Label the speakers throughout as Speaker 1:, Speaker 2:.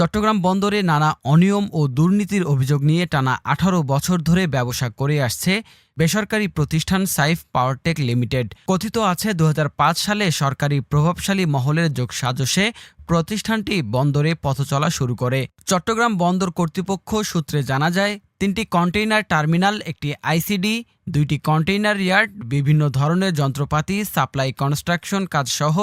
Speaker 1: চট্টগ্রাম বন্দরে নানা অনিয়ম ও দুর্নীতির অভিযোগ নিয়ে টানা আঠারো বছর ধরে ব্যবসা করে আসছে বেসরকারি প্রতিষ্ঠান সাইফ পাওয়ারটেক লিমিটেড। কথিত আছে দু হাজার পাঁচ সালে সরকারি প্রভাবশালী মহলের যোগসাজশে প্রতিষ্ঠানটি বন্দরে পথচলা শুরু করে। চট্টগ্রাম বন্দর কর্তৃপক্ষ সূত্রে জানা যায়, তিনটি কন্টেইনার টার্মিনাল, একটি আইসিডি, দুইটি কন্টেইনার ইয়ার্ড, বিভিন্ন ধরনের যন্ত্রপাতি, সাপ্লাই, কনস্ট্রাকশন কাজসহ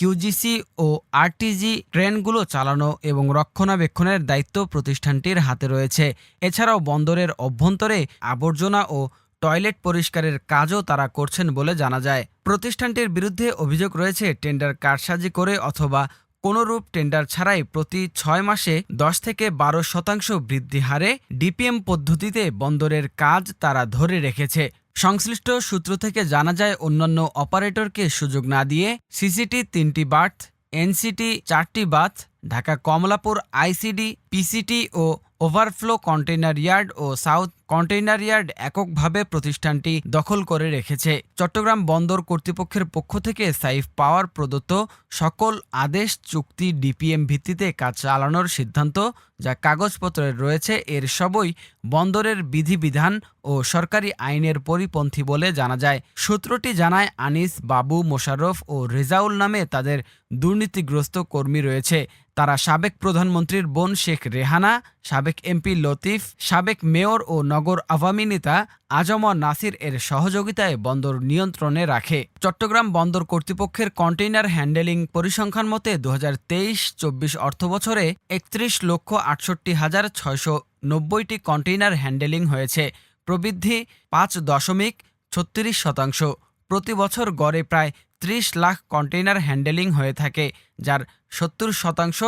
Speaker 1: কিউজিসি ও আরটিজি ট্রেনগুলো চালানো এবং রক্ষণাবেক্ষণের দায়িত্ব প্রতিষ্ঠানটির হাতে রয়েছে। এছাড়াও বন্দরের অভ্যন্তরে আবর্জনা ও টয়লেট পরিষ্কারের কাজও তারা করছেন বলে জানা যায়। প্রতিষ্ঠানটির বিরুদ্ধে অভিযোগ রয়েছে টেন্ডার কারসাজি করে অথবা কোনোরূপ টেন্ডার ছাড়াই প্রতি ছয় মাসে দশ থেকে বারো শতাংশ বৃদ্ধি হারে ডিপিএম পদ্ধতিতে বন্দরের কাজ তারা ধরে রেখেছে। সংশ্লিষ্ট সূত্র থেকে জানা যায়, অন্যান্য অপারেটরকে সুযোগ না দিয়ে সিসিটি তিনটি বার্থ, এনসিটি চারটি berth Dhaka Kamalapur ICD, PCT ও ওভারফ্লো কন্টেইনার ইয়ার্ড ও সাউথ কন্টেইনার ইয়ার্ড এককভাবে প্রতিষ্ঠানটি দখল করে রেখেছে। চট্টগ্রাম বন্দর কর্তৃপক্ষের পক্ষ থেকে সাইফ পাওয়ার প্রদত্ত সকল আদেশ, চুক্তি, ডিপিএম ভিত্তিতে কাজ চালানোর সিদ্ধান্ত যা কাগজপত্রে রয়েছে, এর সবই বন্দরের বিধিবিধান ও সরকারি আইনের পরিপন্থী বলে জানা যায়। সূত্রটি জানায়, আনিস, বাবু, মোশাররফ ও রেজাউল নামে তাদের দুর্নীতিগ্রস্ত কর্মী রয়েছে। তারা সাবেক প্রধানমন্ত্রীর বোন শেখ রেহানা, সাবেক এমপি লতিফ, সাবেক মেয়র ও নগর আওয়ামী নেতা আজমর নাসির এর সহযোগিতায় বন্দর নিয়ন্ত্রণে রাখে। চট্টগ্রাম বন্দর কর্তৃপক্ষের কন্টেইনার হ্যান্ডেলিং পরিসংখ্যান মতে দু হাজার তেইশ চব্বিশ অর্থবছরে একত্রিশ লক্ষ আটষট্টি হাজার ছয়শো নব্বইটি কন্টেইনার হ্যান্ডেলিং হয়েছে। প্রবৃদ্ধি পাঁচ দশমিক ছত্রিশ শতাংশ। প্রতি বছর গড়ে প্রায় ত্রিশ লাখ কন্টেইনার হ্যান্ডেলিং হয়ে থাকে, যার সত্তর শতাংশ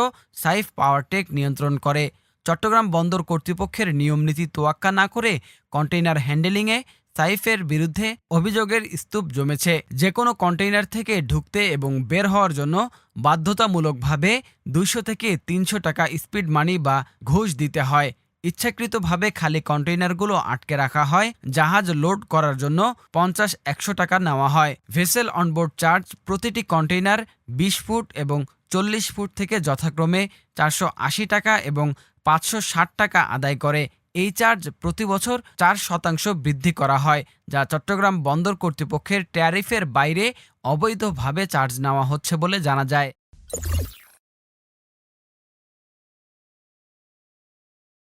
Speaker 1: সাইফ পাওয়ারটেক নিয়ন্ত্রণ করে। চট্টগ্রাম বন্দর কর্তৃপক্ষের নিয়মনীতি তোয়াক্কা না করে কন্টেইনার হ্যান্ডেলিংয়ে সাইফের বিরুদ্ধে অভিযোগের স্তূপ জমেছে। যে কোনো কন্টেইনার থেকে ঢুকতে এবং বের হওয়ার জন্য বাধ্যতামূলকভাবে দুইশো থেকে তিনশো টাকা স্পিড মানি বা ঘুষ দিতে হয়। ইচ্ছাকৃতভাবে খালি কন্টেইনারগুলো আটকে রাখা হয়, জাহাজ লোড করার জন্য পঞ্চাশ একশো টাকা নেওয়া হয়। ভেসেল অনবোর্ড চার্জ প্রতিটি কন্টেইনার বিশ ফুট এবং চল্লিশ ফুট থেকে যথাক্রমে চারশো আশি টাকা এবং পাঁচশো ষাট টাকা আদায় করে। এই চার্জ প্রতি বছর চার শতাংশ বৃদ্ধি করা হয়, যা চট্টগ্রাম বন্দর কর্তৃপক্ষের ট্যারিফের বাইরে অবৈধভাবে চার্জ নেওয়া হচ্ছে বলে জানা যায়।